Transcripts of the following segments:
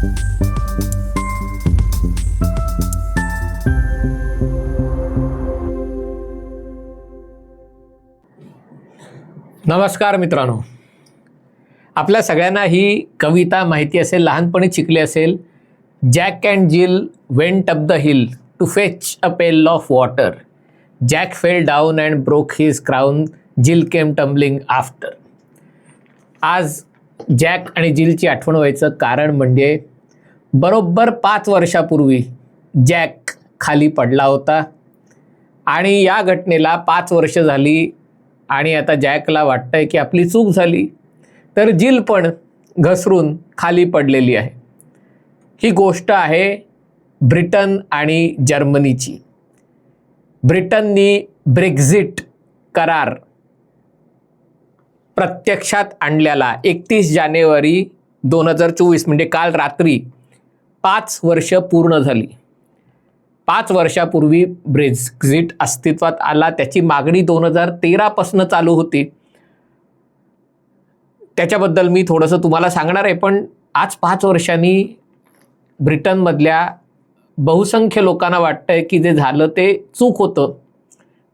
नमस्कार मित्रांनो. आपल्या सगळ्यांना ही कविता माहिती असेल लहानपणी शिकली असेल Jack and Jill went up the hill to fetch a pail of water Jack fell down and broke his crown Jill came tumbling after आज जॅक आणि जिलची आठवण व्हायचं कारण म्हणजे बरोबर पाच वर्षापूर्वी जॅक खाली पडला होता. आणि या घटनेला पाच वर्ष झाली आणि आता जॅकला वाटतंय की आपली चूक झाली तर जिल पण घसरून खाली पडलेली आहे. ही गोष्ट आहे ब्रिटन आणि जर्मनीची. ब्रिटननी ब्रेक्झिट करार प्रत्यक्षात आणल्याला एकतीस जानेवारी दोन हजार चोवीस म्हणजे काल रात्री पाच वर्ष पूर्ण झाली. पाच वर्षापूर्वी ब्रेक्झिट अस्तित्वात आला. त्याची मागणी दोन हजार तेरापासून चालू होती. त्याच्याबद्दल मी थोडंसं तुम्हाला सांगणार आहे पण आज पाच वर्षांनी ब्रिटनमधल्या बहुसंख्य लोकांना वाटतंय की जे झालं ते चूक होतं.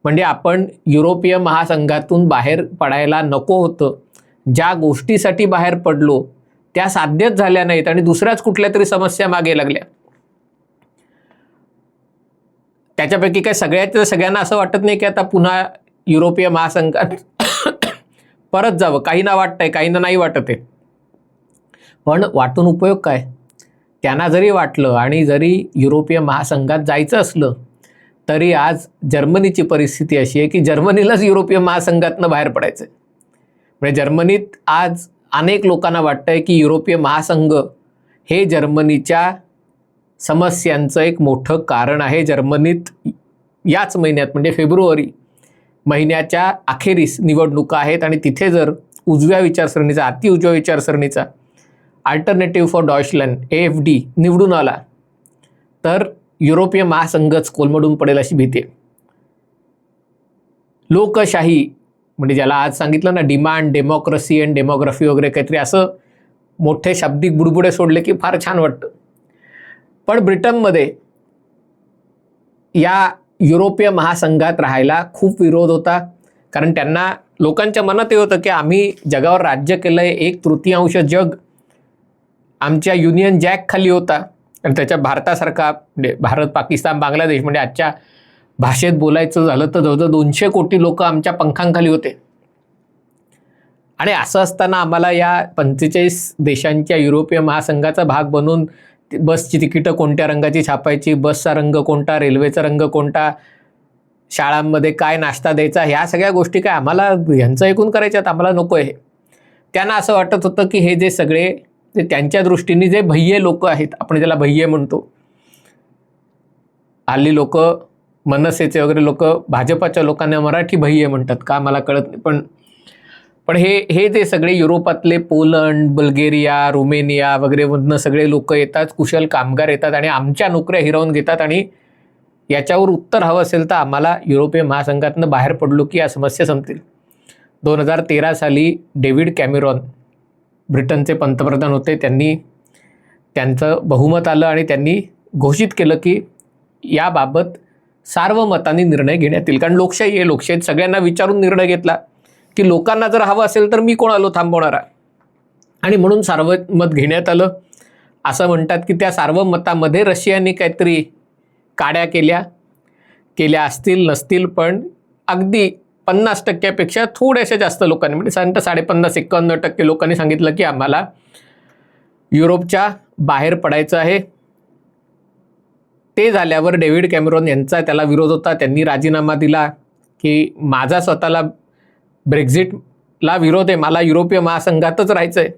म्हणजे आपण युरोपीय महासंघातून बाहेर पडायला नको होतं. ज्या गोष्टीसाठी बाहेर पडलो त्या साध्यच झाल्या नाहीत आणि दुसऱ्याच कुठल्या तरी समस्या मागे लागल्या. त्याच्यापैकी काय सगळ्यात सगळ्यांना असं वाटत नाही की आता पुन्हा युरोपीय महासंघात परत जावं. काहींना वाटतंय काहींना नाही वाटत आहे. पण वाटून उपयोग काय? त्यांना जरी वाटलं आणि जरी युरोपीय महासंघात जायचं असलं तरी आज जर्मनीची परिस्थिती अशी आहे की जर्मनीलाच युरोपीय महासंघातनं बाहेर पडायचं आहे म्हणजे जर्मनीत आज अनेक लोकांना वाटतंय की युरोपीय महासंघ हे जर्मनीच्या समस्यांचं एक मोठं कारण आहे. जर्मनीत याच महिन्यात म्हणजे फेब्रुवारी महिन्याच्या अखेरीस निवडणुका आहेत आणि तिथे जर उजव्या विचारसरणीचा अति उजव्या विचारसरणीचा alternative for Deutschland A F D निवडून आला तर युरोपीय महासंघच कोलमडून पडेल अशी भीती आहे. लोकशाही म्हणजे ज्याला आज सांगितलं ना डिमांड डेमोक्रेसी अँड डेमोग्राफी वगैरे काहीतरी असं मोठे शाब्दिक बुडबुडे सोडले की फार छान वाटतं. पण ब्रिटनमध्ये या युरोपीय महासंघात राहायला खूप विरोध होता. कारण त्यांना लोकांच्या मनात हे होतं की आम्ही जगावर राज्य केलं आहे एक तृतीयांश जग आमच्या युनियन जॅक खाली होता. आणि त्याच्या भारतासारखा म्हणजे भारत पाकिस्तान बांगलादेश म्हणजे आजच्या भाषेत बोलायचं झालं तर जवळजवळ दोनशे कोटी लोक आमच्या पंखांखाली होते. आणि असं असताना आम्हाला या पंचेचाळीस देशांच्या युरोपीय महासंघाचा भाग बनून बसची तिकीटं कोणत्या रंगाची छापायची बसचा रंग कोणता रेल्वेचा रंग कोणता शाळांमध्ये काय नाश्ता द्यायचा ह्या सगळ्या गोष्टी काय आम्हाला ह्यांचं ऐकून करायच्यात आम्हाला नको आहे त्यांना असं वाटत होतं की हे जे सगळे ते त्यांच्या दृष्टीने जे भय्ये लोक आहेत आपण ज्याला भय्ये म्हणतो हल्ली लोक मनसेचे वगैरे लोक भाजपाच्या लोकांना मराठी भय्य म्हणतात का मला कळत नाही. पण पण हे हे जे सगळे युरोपातले पोलंड बल्गेरिया रुमेनिया वगैरेमधनं सगळे लोक येतात कुशल कामगार येतात आणि आमच्या नोकऱ्या हिरावून घेतात आणि याच्यावर उत्तर हवं असेल तर आम्हाला युरोपीय महासंघातनं बाहेर पडलो की या समस्या संपतील. दोन हजार तेरा साली डेव्हिड कॅमेरॉन ब्रिटनचे पंतप्रधान होते त्यांनी त्यांचं बहुमत आलं आणि त्यांनी घोषित केलं की याबाबत सार्वमताने निर्णय घेण्यात येईल कारण लोकशाही आहे लोकशाहीत सगळ्यांना विचारून निर्णय घेतला की लोकांना जर हवं असेल तर मी कोण आलो थांबवणारा? आणि म्हणून सार्वमत घेण्यात आलं. असं म्हणतात की त्या सार्वमतामध्ये रशियाने काहीतरी काड्या केल्या. केल्या असतील नसतील पण अगदी पन्नास टक्क्यापेक्षा थोड्याशा जास्त लोकांनी म्हणजे साधारणतः साडेपन्नास एकावन्न टक्के लोकांनी सांगितलं की आम्हाला युरोपच्या बाहेर पडायचं आहे. ते झाल्यावर डेव्हिड कॅमेरॉन यांचा त्याला विरोध होता. त्यांनी राजीनामा दिला की माझा स्वतःला ब्रेक्झिटला विरोध आहे. मला युरोपीय महासंघातच राहायचं आहे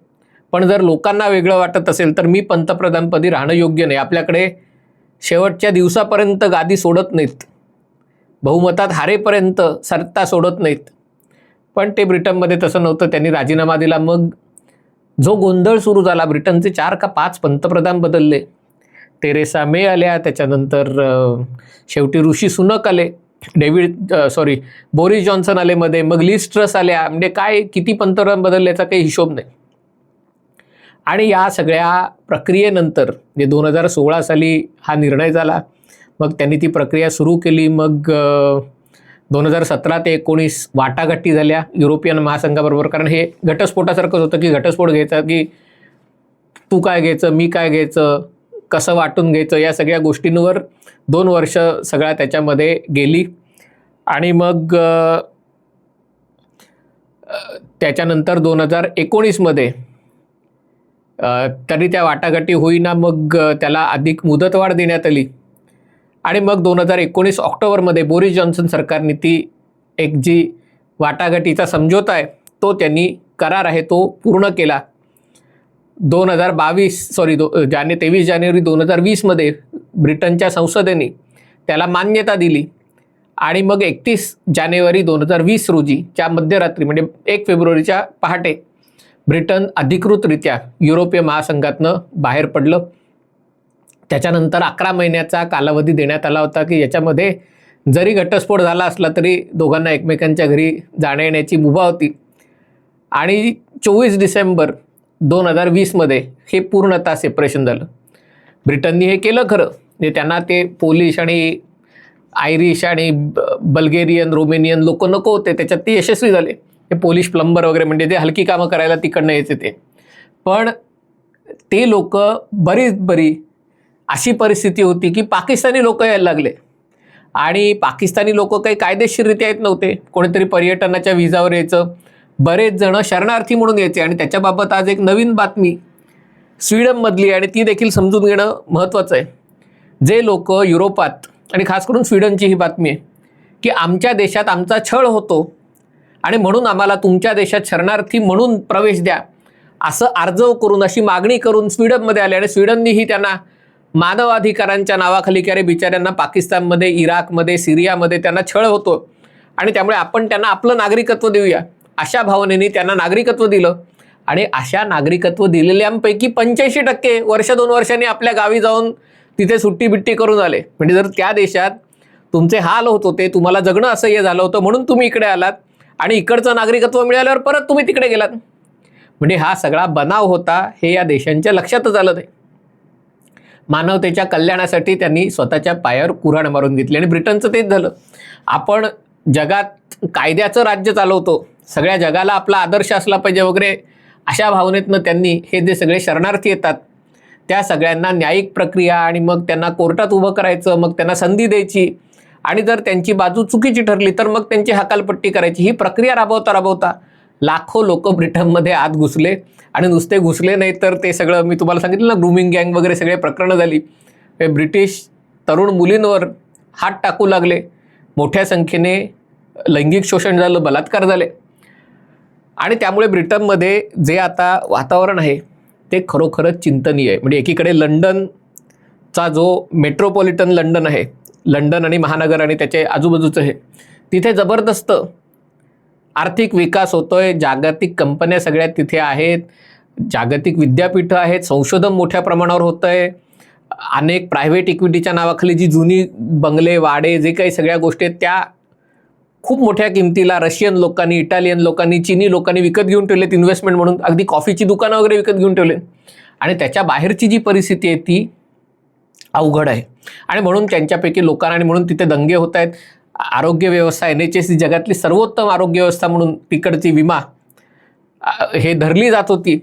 पण जर लोकांना वेगळं वाटत असेल तर मी पंतप्रधानपदी राहणं योग्य नाही. आपल्याकडे शेवटच्या दिवसापर्यंत गादी सोडत नाहीत. बहुमतात हारेपर्यंत सत्ता सोडत नाहीत. पण ते ब्रिटनमध्ये तसं नव्हतं. त्यांनी राजीनामा दिला. मग जो गोंधळ सुरू झाला ब्रिटनचे चार का पाच पंतप्रधान बदलले. टेरेसा मे आल्या त्याच्यानंतर शेवटी ऋषी सुनक आले. डेव्हिड सॉरी बोरिस जॉन्सन आले मध्ये मग लिस्ट्रस आल्या. म्हणजे काय किती पंतप्रधान बदलल्याचा काही हिशोब नाही. आणि या सगळ्या प्रक्रियेनंतर जे दोन हजार सोळा साली हा निर्णय झाला मग त्यांनी ती प्रक्रिया सुरू केली. मग दोन हजार सतरा ते एकोणीस वाटाघाटी झाल्या युरोपियन महासंघाबरोबर. कारण हे घटस्फोटासारखंच होतं की घटस्फोट घ्यायचा की तू काय घ्यायचं मी काय घ्यायचं? कसं वाटून घ्यायचं या सगळ्या गोष्टींवर दोन वर्ष सगळ्या त्याच्यामध्ये गेली. आणि मग त्याच्यानंतर दोन हजार एकोणीसमध्ये तरी त्या वाटाघाटी होईना मग त्याला अधिक मुदतवाढ देण्यात आली. आणि मग दोन हजार एकोणीस ऑक्टोबरमध्ये बोरिस जॉन्सन सरकारने ती एक जी वाटाघाटीचा समझोता आहे तो त्यांनी करार आहे तो पूर्ण केला. दोन हजार बावीस सॉरी दो जाने तेवीस जानेवारी दोन हजार वीसमध्ये ब्रिटनच्या संसदेने त्याला मान्यता दिली. आणि मग एकतीस जानेवारी दोन हजार वीस रोजीच्या मध्यरात्री म्हणजे एक फेब्रुवारीच्या पहाटे ब्रिटन अधिकृतरित्या युरोपीय महासंघातनं बाहेर पडलं. त्याच्यानंतर अकरा महिन्याचा कालावधी देण्यात आला होता की याच्यामध्ये जरी घटस्फोट झाला असला तरी दोघांना एकमेकांच्या घरी जाण्या येण्याची मुभा होती. आणि चोवीस डिसेंबर दोन हजार वीसमध्ये हे पूर्णतः सेपरेशन झालं. ब्रिटननी हे केलं खरं. म्हणजे त्यांना ते पोलिश आणि आयरिश आणि ब- बल्गेरियन रोमेनियन लोक नको होते. त्याच्यात ते यशस्वी झाले. हे पोलिश प्लंबर वगैरे म्हणजे ते हलकी कामं करायला तिकडनं यायचे ते. पण ते लोक बरीच बरी अशी परिस्थिती होती की पाकिस्तानी लोक यायला लागले. आणि पाकिस्तानी लोक काही कायदेशीररित्या येत नव्हते. कोणीतरी पर्यटनाच्या विजावर यायचं. बरेच जण शरणार्थी म्हणून यायचे. आणि त्याच्याबाबत आज एक नवीन बातमी स्वीडनमधली आणि ती देखील समजून घेणं महत्त्वाचं आहे. जे लोक युरोपात आणि खास करून स्वीडनची ही बातमी आहे की आमच्या देशात आमचा छळ होतो आणि म्हणून आम्हाला तुमच्या देशात शरणार्थी म्हणून प्रवेश द्या. असं अर्जव करून अशी मागणी करून स्वीडनमध्ये आले. आणि स्वीडननीही त्यांना मानवाधिकारांच्या नावाखाली की अरे बिचाऱ्यांना पाकिस्तानमध्ये इराकमध्ये सिरियामध्ये त्यांना छळ होतो आणि त्यामुळे आपण त्यांना आपलं नागरिकत्व देऊया. अशा भावनेने त्यांना नागरिकत्व दिलं. आणि अशा नागरिकत्व दिलेल्यांपैकी पंच्याऐंशी टक्के वर्ष दोन वर्षांनी आपल्या गावी जाऊन तिथे सुट्टी बिट्टी करून आले. म्हणजे जर त्या देशात तुमचे हाल होत होते तुम्हाला जगणं असह्य झालं होतं म्हणून तुम्ही इकडे आलात आणि इकडचं नागरिकत्व मिळाल्यावर परत तुम्ही तिकडे गेलात. म्हणजे हा सगळा बनाव होता हे या देशांच्या लक्षातच आलं नाही. मानवतेच्या कल्याणासाठी त्यांनी स्वतःच्या पायावर कुऱ्हाड मारून घेतली आणि ब्रिटनचं तेच झालं. आपण जगात कायद्याचं राज्य चालवतो सगळ्या जगाला आपला आदर्श असला पाहिजे वगैरे अशा भावनेतनं त्यांनी हे जे सगळे शरणार्थी येतात त्या सगळ्यांना न्यायिक प्रक्रिया आणि मग त्यांना कोर्टात उभं करायचं मग त्यांना संधी द्यायची आणि जर त्यांची बाजू चुकीची ठरली तर मग त्यांची हकालपट्टी करायची. ही प्रक्रिया राबवता राबवता लाखो लोक ब्रिटनमध्ये आत घुसले आणि नुसते घुसले नाही तर ते सगळं मी तुम्हाला सांगितलं ना ग्रुमिंग गँग वगैरे सगळे प्रकरणं झाली. हे ब्रिटिश तरुण मुलींवर हात टाकू लागले. मोठ्या संख्येने लैंगिक शोषण झालं बलात्कार झाले. आणि त्यामुळे ब्रिटनमध्ये जे आता वातावरण आहे ते खरोखरच चिंतनीय आहे. म्हणजे एकीकडे लंडनचा जो मेट्रोपॉलिटन लंडन आहे लंडन आणि महानगर आणि त्याचे आजूबाजूचं हे तिथे जबरदस्त आर्थिक विकास होतो आहे जागतिक कंपन्या सगळ्या तिथे आहेत जागतिक विद्यापीठं आहेत संशोधन मोठ्या प्रमाणावर होतं आहे अनेक प्रायव्हेट इक्विटीच्या नावाखाली जी जुनी बंगले वाडे जे काही सगळ्या गोष्टी आहेत त्या खूप मोठ्या किमतीला रशियन लोकांनी इटालियन लोकांनी चिनी लोकांनी विकत घेऊन ठेवलेत इन्व्हेस्टमेंट म्हणून. अगदी कॉफीची दुकानं वगैरे विकत घेऊन ठेवले आणि त्याच्या बाहेरची जी परिस्थिती आहे ती अवघड आहे. आणि म्हणून त्यांच्यापैकी लोकांना आणि म्हणून तिथे दंगे होत आहेत. आरोग्य व्यवस्था एन एच एस ही जगातली सर्वोत्तम आरोग्य व्यवस्था म्हणून तिकडची विमा हे धरली जात होती.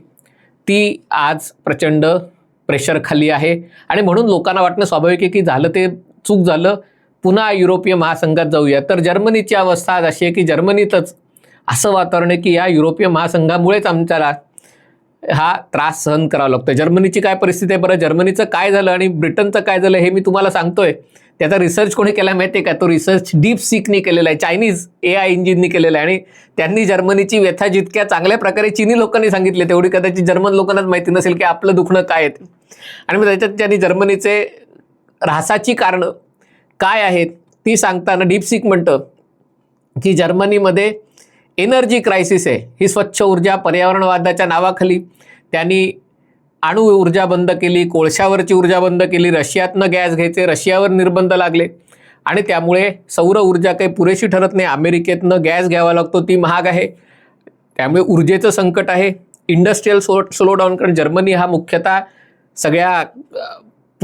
ती आज प्रचंड प्रेशर खाली आहे. आणि म्हणून लोकांना वाटणं स्वाभाविक आहे की झालं ते चूक झालं. पुन्हा युरोपीय महासंघात जाऊया. तर जर्मनीची अवस्था आज अशी आहे की जर्मनीतच असं वातावरण आहे की या युरोपीय महासंघामुळेच आमच्याला हा त्रास सहन करावा लागतो जर्मनीची काय परिस्थिती आहे बरं? जर्मनीचं काय झालं आणि ब्रिटनचं काय झालं हे मी तुम्हाला सांगतोय. त्याचा रिसर्च कोणी केला माहिती आहे का? तो रिसर्च डीप सीकनी केलेला आहे. चायनीज ए आय इंजिननी केलेला आहे आणि त्यांनी जर्मनीची व्यथा जितक्या चांगल्या प्रकारे चिनी लोकांनी सांगितले तेवढी कदाचित जर्मन लोकांनाच माहिती नसेल की आपलं दुखणं काय आहे ते. आणि मग त्याच्यात त्यांनी जर्मनीचे ऱ्हासाची कारणं काय आहेत? ती सांगताना डीपसिक म्हणतं की जर्मनीमध्ये एनर्जी क्रायसिस आहे. ही स्वच्छ ऊर्जा पर्यावरणवादाच्या नावाखाली त्यांनी अणु ऊर्जा बंद केली कोळशावरची ऊर्जा बंद केली रशियातनं गॅस घ्यायचे रशियावर निर्बंध लागले. आणि त्यामुळे सौर ऊर्जा काही पुरेशी ठरत नाही. अमेरिकेतनं गॅस घ्यावा लागतो ती महाग आहे. त्यामुळे ऊर्जेचं संकट आहे. इंडस्ट्रीयल सो स्लो डाऊन कारण जर्मनी हा मुख्यतः सगळ्या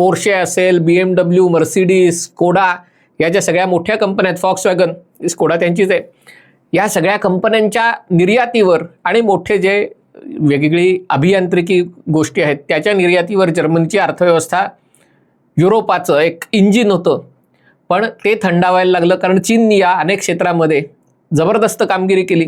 पोर्शे असेल बी एम डब्ल्यू मर्सिडीज कोडा या ज्या सगळ्या मोठ्या कंपन्या आहेत फॉक्स वॅगन स्कोडा त्यांचीच आहे. या सगळ्या कंपन्यांच्या निर्यातीवर आणि मोठे जे वेगवेगळी अभियांत्रिकी गोष्टी आहेत त्याच्या निर्यातीवर जर्मनीची अर्थव्यवस्था युरोपाचं एक इंजिन होतं. पण ते थंडावायला लागलं कारण चीननी या अनेक क्षेत्रामध्ये जबरदस्त कामगिरी केली.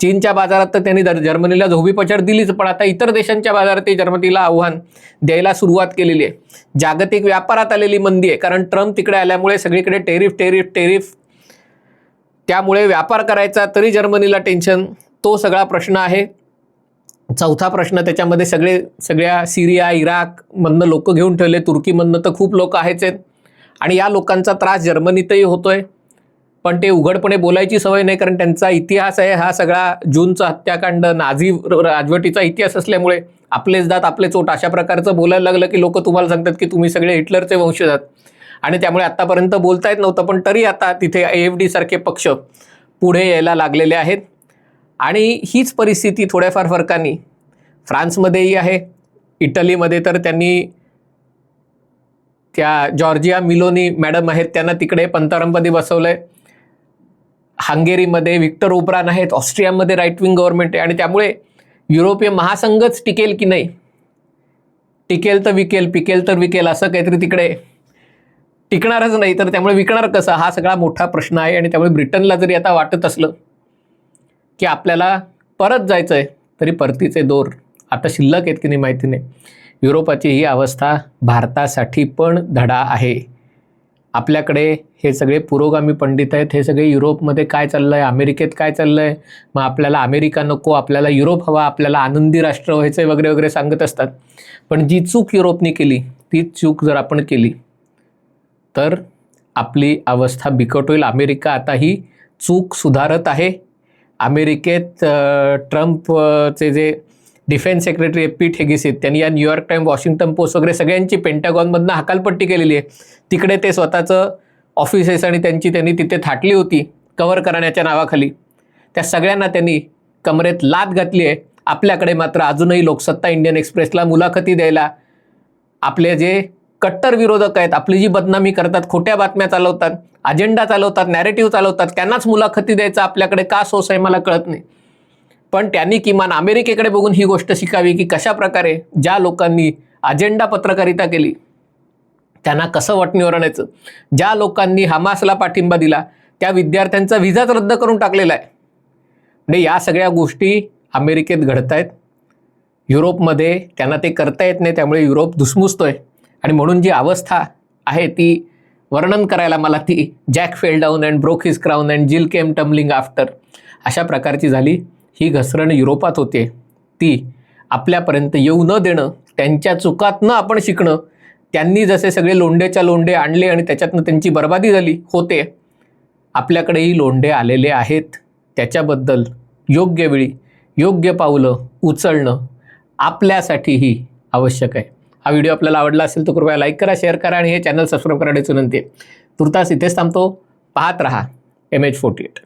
चीनच्या बाजारात तर त्यांनी दर जर्मनीला धोबीपछाड दिलीच पण आता इतर देशांच्या बाजारात ते जर्मनीला आव्हान द्यायला सुरुवात केलेली आहे. जागतिक व्यापारात आलेली मंदी आहे कारण ट्रम्प तिकडे आल्यामुळे सगळीकडे टेरिफ टेरिफ टेरिफ. त्यामुळे व्यापार करायचा तरी जर्मनीला टेन्शन तो सगळा प्रश्न आहे. चौथा प्रश्न त्याच्यामध्ये सगळे सगळ्या सिरिया इराकमधनं लोक घेऊन ठेवले. तुर्कीमधनं तर खूप लोक आहेच आहेत. आणि या लोकांचा त्रास जर्मनीतही होतोय. पण ते उघडपणे बोलायची सवय नाही कारण त्यांचा इतिहास आहे हा सगळा जूनचा हत्याकांड नाझी राजवटीचा इतिहास असल्यामुळे आपलेच दात आपले चोट अशा प्रकारचं बोलायला लागलं की लोक तुम्हाला सांगतात की तुम्ही सगळे हिटलरचे वंशज आहात आणि त्यामुळे आत्तापर्यंत बोलता येत नव्हतं पण तरी आता तिथे ए एफ डी सारखे पक्ष पुढे यायला लागलेले आहेत. आणि हीच परिस्थिती थोड्याफार फरकाने फ्रान्समध्येही आहे इटलीमध्ये तर त्यांनी त्या जॉर्जिया मिलोनी मॅडम आहेत त्यांना तिकडे पंतप्रधानपदी बसवलं आहे हंगेरीमध्ये विक्टर ओब्रान आहेत ऑस्ट्रियामध्ये राईट विंग गव्हर्नमेंट आहे आणि त्यामुळे युरोपीय महासंघच टिकेल की नाही? टिकेल तर विकेल पिकेल तर विकेल असं काहीतरी तिकडे टिकणारच नाही. तर त्यामुळे विकणार कसं? हा सगळा मोठा प्रश्न आहे आणि त्यामुळे ब्रिटनला जरी आता वाटत असलं की आपल्याला परत जायचं आहे तरी परतीचे दोर. आता शिल्लक आहेत की नाही माहिती नाही. युरोपाची ही अवस्था भारतासाठी पण धडा आहे. आपल्याकडे हे सगळे पुरोगामी पंडित आहेत हे सगळे युरोपमध्ये काय चाललं आहे अमेरिकेत काय चाललं आहे मग आपल्याला अमेरिका नको आपल्याला युरोप हवा आपल्याला आनंदी राष्ट्र व्हायचं आहे वगैरे वगैरे सांगत असतात. पण जी चूक युरोपने केली ती चूक जर आपण केली तर आपली अवस्था बिकट होईल. अमेरिका आता ही चूक सुधारत आहे. अमेरिकेत ट्रम्पचे जे डिफेन्स सेक्रेटरी आहे ठेगिसित त्यांनी या न्यूयॉर्क टाइम वॉशिंग्टन पोस्ट वगैरे सगळ्यांची पेंटागॉनमधनं हकालपट्टी केलेली आहे. तिकडे ते स्वतःचं ऑफिसेस आणि त्यांची त्यांनी तिथे थाटली होती कव्हर करण्याच्या नावाखाली. त्या सगळ्यांना त्यांनी कमरेत लाद घातली आहे. आपल्याकडे मात्र अजूनही लोकसत्ता इंडियन एक्सप्रेसला मुलाखती द्यायला आपले जे कट्टर विरोधक आहेत आपली जी बदनामी करतात खोट्या बातम्या चालवतात अजेंडा चालवतात नॅरेटिव्ह चालवतात त्यांनाच मुलाखती द्यायचा आपल्याकडे का सोस आहे मला कळत नाही. पण त्यांनी किमान अमेरिकेकडे बघून ही गोष्ट शिकावी की कशा प्रकारे ज्या लोकांनी अजेंडा पत्रकारिता केली त्यांना कसं वाटणीवर आणायचं? ज्या लोकांनी हमासला पाठिंबा दिला त्या विद्यार्थ्यांचा व्हिजाच रद्द करून टाकलेला आहे. म्हणजे या सगळ्या गोष्टी अमेरिकेत घडत आहेत युरोपमध्ये त्यांना ते करता येत नाही त्यामुळे युरोप धुसमुसतोय. आणि म्हणून जी अवस्था आहे ती वर्णन करायला मला ती Jack fell down and broke his crown and Jill came tumbling after अशा प्रकारची झाली. ही घसरण युरोपात होते. ती आपल्यापर्यंत येऊ न देणं त्यांच्या चुकातनं आपण शिकणं त्यांनी जसे सगळे लोंडेच्या लोंडे आणले आणि त्याच्यातनं त्यांची बर्बादी झाली होते. आपल्याकडेही लोंढे आलेले आहेत. त्याच्याबद्दल योग्य वेळी योग्य पावलं उचलणं आपल्यासाठीही आवश्यक आहे. हा व्हिडिओ आपल्याला आवडला असेल तर कृपया लाईक करा शेअर करा आणि हे चॅनल सबस्क्राईब करण्याची विनंती आहे. तुर्तास इथेच थांबतो. पाहत रहा. M H forty eight